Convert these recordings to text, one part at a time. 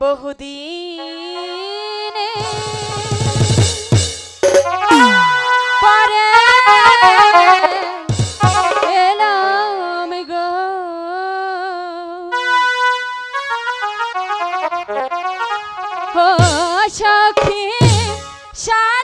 বহুদিনে পরে এলাম গো। সখী সা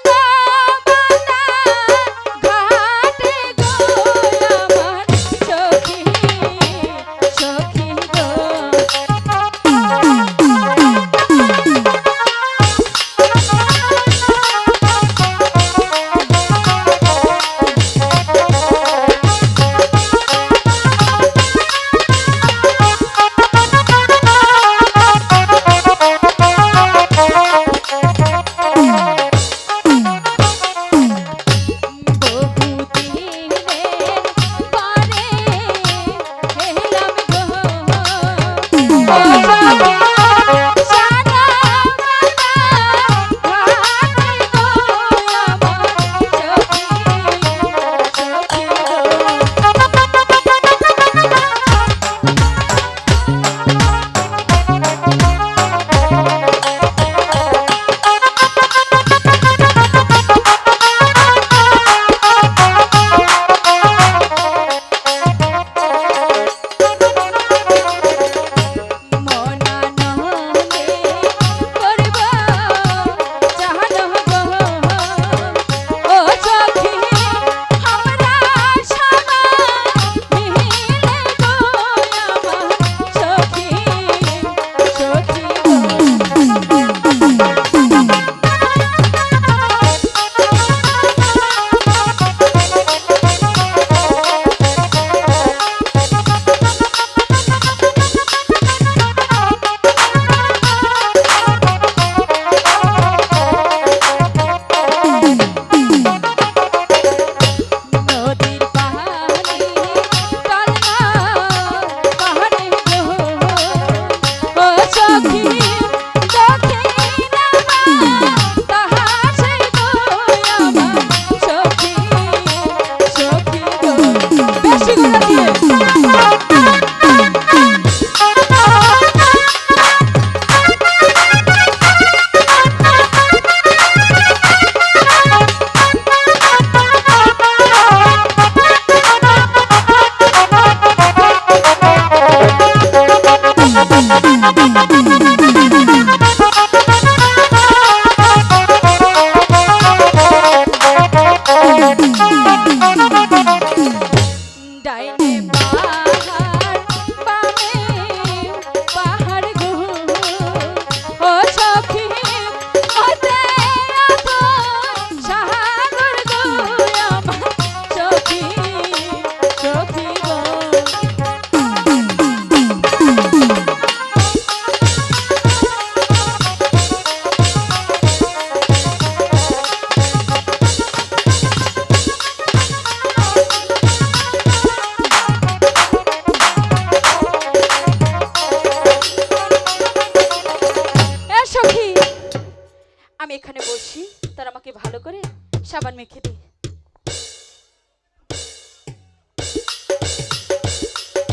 আমাকে ভালো করে সাবান মেখে দিই